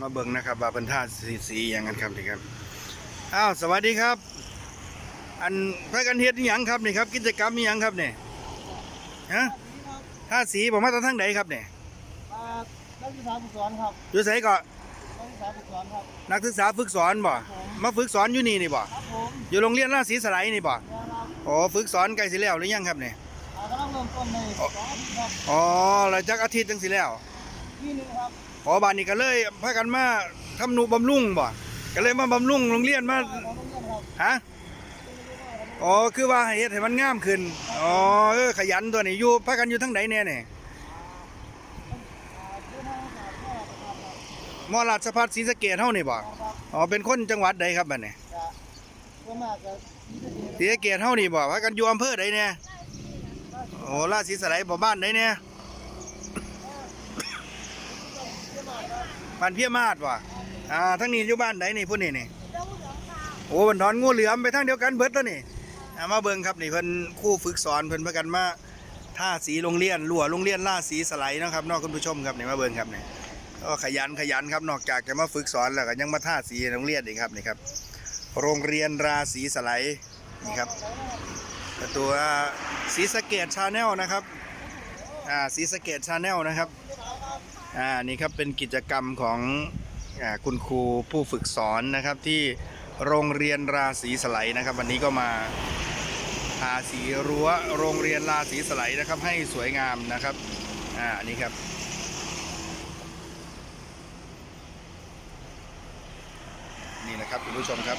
มาเบิ่งนะครับว่าเป็นท่าสีสีอย่างนั้นครับนี่ครับอ้าวสวัสดีครับ อันพระกันเฮ็ดอหยังครับนี่ครับ กิจกรรมอหยังครับนี่ฮะท่าสีผมมาตอนทั้งไหนครับนี่อ่านักศึกษาฝึกสอนครับอยู่ไสก็นักศึกษาฝึกสอนครับนักศึกษาฝึกสอนบ่มาฝึกสอนอยู่นี่นี่บ่ครับผมอยู่โรงเรียนราชสีสไลด์นี่บ่นะครับอ๋อฝึกสอนใกล้สิแล้วหรือยังครับนี่อ่ากำลังเริ่มต้นในสองอาทิตย์ครับอ๋อแล้วจักอาทิตย์จังสิแล้ว ที่หนึ่งครับอ๋อบานนี้ก็เลยพากันมาทำนุบำรุงบ่ก็เลยมาบำรุงโรงเรียนมาของโรงเรียนครับฮะอ๋อคือว่าให้เฮ็ดให้มันงามขึ้นอ๋อเออขยันตัวนี้อยู่พากันอยู่ทั้งไหนแน่นี่อ่าเพื่อให้ศาสตร์แพทย์นะครับมอราชพัฒศรีสะเกษเฮานี่บ่ครับอ๋อเป็นคนจังหวัดใดครับบัดนี้จะเพื่อมากจะมีแต่เด็กศรีสะเกษเฮานี่บ่พากันอยู่อำเภอใดเนี่ยโอ้ราชสีสไลด์บ่บ้านใดเนี่ย บ้านเพียมาศบ่อ่าทั้งนี้อยู่บ้านใดนี่พุ่นนี่นี่โอ้บันทอนงูเหลือมไปทางเดียวกันเบิดแล้วนี่อ่ามาเบิ่งครับนี่เพิ่นครู่ฝึกสอนเพิ่นพากันมาท่าสีโรงเรียนรั้วโรงเรียนล่าสีสไลด์เนาะครับเนอกคุณผู้ชมครับนี่มาเบิ่งครับนี่ก็ขยันขยันครับนอกจากจะมาฝึกสอนแล้วก็ยังมาท่าสีโรงเรียนอีกครับนี่ครับ โรงเรียนราศีสไลด์นี่ครับตัวสีสะเกตชาแนลนะครับอ่าสีสะเกตชาแนลนะครับ อ่านี่ครับเป็นกิจกรรมของอคุณครูผู้ฝึกสอนนะครับที่โรงเรียนราศีสไลนะครับ วันนี้ก็มาทาสีรั้วโรงเรียนราศีสไลนะครับ ให้สวยงามนะครับอ่านี่ครับนี่นะครับคุณผู้ชมครับ